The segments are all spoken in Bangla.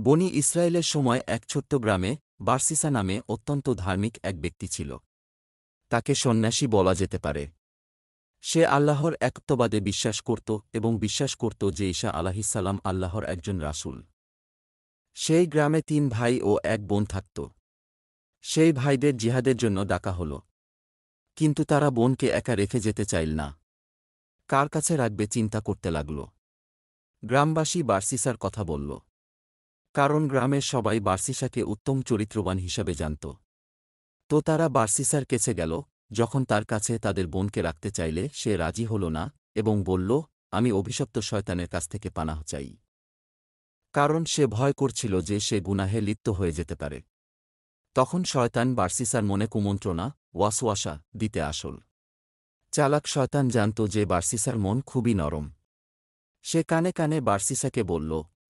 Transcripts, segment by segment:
বনি ইসরায়েলের সময় এক ছোট্ট গ্রামে বার্সিসা নামে অত্যন্ত ধার্মিক এক ব্যক্তি ছিল। তাকে সন্ন্যাসী বলা যেতে পারে। সে আল্লাহর একত্ববাদে বিশ্বাস করত এবং বিশ্বাস করত যে ঈশা আলাহিসাল্লাম আল্লাহর একজন রাসূল। সেই গ্রামে তিন ভাই ও এক বোন থাকত। সেই ভাইদের জিহাদের জন্য ডাকা হল। কিন্তু তারা বোনকে একা রেখে যেতে চাইল না। কার কাছে রাখবে চিন্তা করতে লাগল। গ্রামবাসী বার্সিসার কথা বলল। কারণ গ্রামের সবাই বার্সিসাকে উত্তম চরিত্রবান হিসাবে জানত। তো তারা বার্সিসার কেছে গেল, যখন তার কাছে তাদের বোনকে রাখতে চাইলে সে রাজি হল না এবং বলল, আমি অভিশপ্ত শয়তানের কাছ থেকে পানাহ চাই। কারণ সে ভয় করছিল যে সে গুনাহে লিপ্ত হয়ে যেতে পারে। তখন শয়তান বার্সিসার মনে কুমন্ত্রণা, ওয়াসওয়াসা দিতে আসল। চালাক শয়তান জানত যে বার্সিসার মন খুবই নরম। সে কানে কানে বার্সিসাকে বলল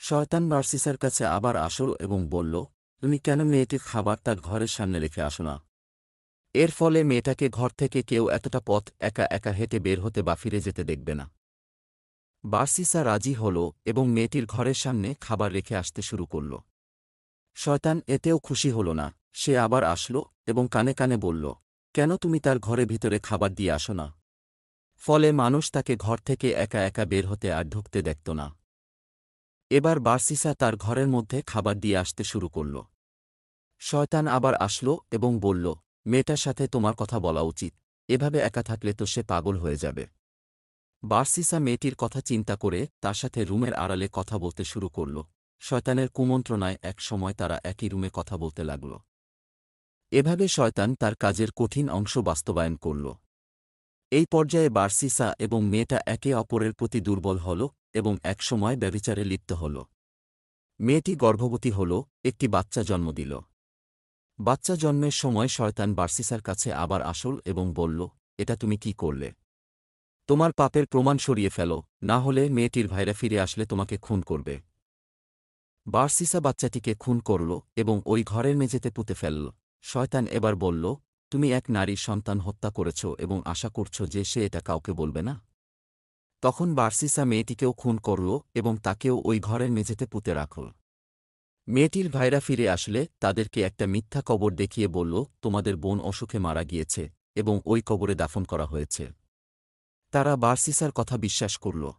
শয়তান বার্সিসার কাছে আবার আসল এবং বলল, তুমি কেন মেয়েটির খাবার তার ঘরের সামনে রেখে আসো না? এর ফলে মেয়েটাকে ঘর থেকে কেউ এতটা পথ একা একা হেঁটে বের হতে বা ফিরে যেতে দেখবে না। বার্সিসা রাজি হল এবং মেয়েটির ঘরের সামনে খাবার রেখে আসতে শুরু করল। শয়তান এতেও খুশি হল না, সে আবার আসল এবং কানে কানে বলল, কেন তুমি তার ঘরে ভিতরে খাবার দিয়ে আসো না? ফলে মানুষ তাকে ঘর থেকে একা একা বের হতে আর ঢুকতে দেখত না। এবার বার্সিসা তার ঘরের মধ্যে খাবার দিয়ে আসতে শুরু করল। শয়তান আবার আসল এবং বলল, মেয়েটার সাথে তোমার কথা বলা উচিত। এভাবে একা থাকলে তো সে পাগল হয়ে যাবে বার্সিসা মেয়েটির কথা চিন্তা করে তার সাথে রুমের আড়ালে কথা বলতে শুরু করল। শয়তানের কুমন্ত্রণায় এক সময় তারা একই রুমে কথা বলতে লাগল। এভাবে শয়তান তার কাজের কঠিন অংশ বাস্তবায়ন করল। এই পর্যায়ে বার্সিসা এবং মেয়েটা একে অপরের প্রতি দুর্বল হল এবং একসময় ব্যবিচারে লিপ্ত হল। মেয়েটি গর্ভবতী হল, একটি বাচ্চা জন্ম দিল। বাচ্চা জন্মের সময় শয়তান বার্সিসার কাছে আবার আসল এবং বলল, এটা তুমি কি করলে? তোমার পাপের প্রমাণ সরিয়ে ফেল, না হলে মেয়েটির ভাইরা ফিরে আসলে তোমাকে খুন করবে। বার্সিসা বাচ্চাটিকে খুন করল এবং ওই ঘরের মেঝেতে পুঁতে ফেলল। শয়তান এবার বলল তুমি এক নারীর সন্তান হত্যা করেছ এবং আশা করছ যে সে এটা কাউকে বলবে না? তখন বার্সিসা মেয়েটিকেও খুন করল এবং তাকেও ওই ঘরের মেঝেতে পুঁতে রাখল। মেয়েটির ভাইরা ফিরে আসলে তাদেরকে একটা মিথ্যা কবর দেখিয়ে বলল, তোমাদের বোন অসুখে মারা গিয়েছে এবং ওই কবরে দাফন করা হয়েছে। তারা বার্সিসার কথা বিশ্বাস করল।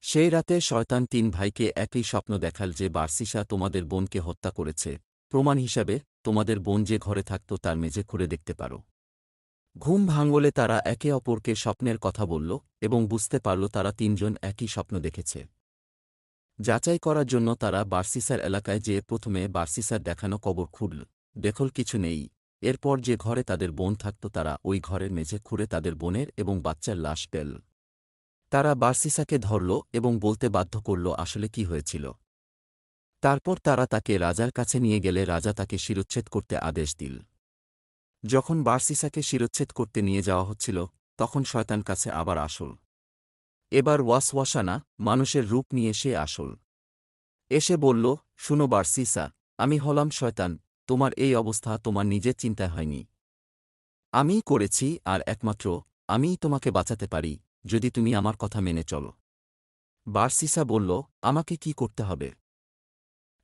সেই রাতে শয়তান তিন ভাইকে একই স্বপ্ন দেখাল যে বার্সিসা তোমাদের বোনকে হত্যা করেছে। প্রমাণ হিসাবে, তোমাদের বোন যে ঘরে থাকত তার মেঝে খুঁড়ে দেখতে পারো। ঘুম ভাঙ্গলে তারা একে অপরকে স্বপ্নের কথা বলল এবং বুঝতে পারল তারা তিনজন একই স্বপ্ন দেখেছে। যাচাই করার জন্য তারা বার্সিসার এলাকায় যেয়ে প্রথমে বার্সিসার দেখানো কবর খুঁড়ল। দেখল কিছু নেই। এরপর যে ঘরে তাদের বোন থাকত তারা ওই ঘরের মেঝে খুঁড়ে তাদের বোনের এবং বাচ্চার লাশ পেল। তারা বার্সিসাকে ধরল এবং বলতে বাধ্য করল আসলে কি হয়েছিল। তারপর তারা তাকে রাজার কাছে নিয়ে গেলে রাজা তাকে শিরোচ্ছেদ করতে আদেশ দিল। যখন বার্সিসাকে শিরোচ্ছেদ করতে নিয়ে যাওয়া হচ্ছিল, তখন শয়তান কাছে আবার আসল। এবার ওয়াসওয়াসানা মানুষের রূপ নিয়ে সে আসল। এসে বলল, শুনো বার্সিসা, আমি হলাম শয়তান, তোমার এই অবস্থা তোমার নিজের চিন্তায় হয়নি। আমিই করেছি, আর একমাত্র আমিই তোমাকে বাঁচাতে পারি, যদি তুমি আমার কথা মেনে চলো। বার্সিসা বলল, আমাকে কি করতে হবে?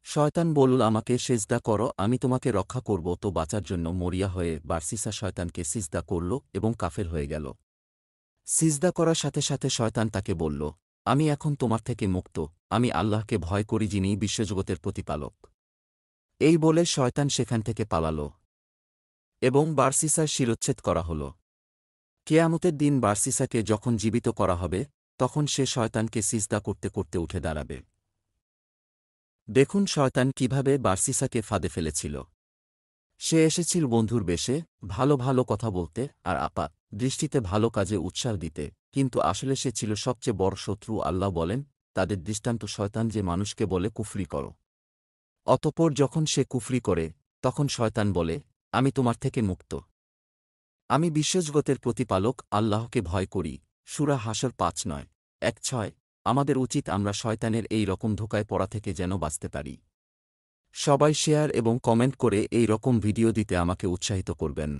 শয়তান বলল, আমাকে সেজদা করো, আমি তোমাকে রক্ষা করব। তো বাঁচার জন্য মরিয়া হয়ে বার্সিসা শয়তানকে সিজদা করল এবং কাফের হয়ে গেল। সিজদা করার সাথে সাথে শয়তান তাকে বলল, আমি এখন তোমার থেকে মুক্ত। আমি আল্লাহকে ভয় করি যিনি বিশ্বজগতের প্রতিপালক। এই বলে শয়তান সেখান থেকে পালাল এবং বার্সিসার শিরোচ্ছেদ করা হল। কেয়ামতের দিন বার্সিসাকে যখন জীবিত করা হবে, তখন সে শয়তানকে সিজদা করতে করতে উঠে দাঁড়াবে। দেখুন শয়তান কীভাবে বার্সিসাকে ফাঁদে ফেলেছিল। সে এসেছিল বন্ধুর বেশে, ভালো ভালো কথা বলতে, আর আপা, দৃষ্টিতে ভালো কাজে উৎসাহ দিতে। কিন্তু আসলে সে ছিল সবচেয়ে বড় শত্রু, আল্লাহ বলেন, তাদের দৃষ্টান্ত শয়তান যে মানুষকে বলে, কুফরি করো। অতপর যখন সে কুফরি করে, তখন শয়তান বলে, আমি তোমার থেকে মুক্ত। আমি বিশ্বজগতের প্রতিপালক, আল্লাহকে ভয় করি। সুরা হাসর পাঁচ নয়, এক ছয় আমাদের উচিত আমরা শয়তানের এই রকম ধোকায় পড়া থেকে যেন বাঁচতে পারি। সবাই শেয়ার এবং কমেন্ট করে এই রকম ভিডিও দিতে আমাকে উৎসাহিত করবেন।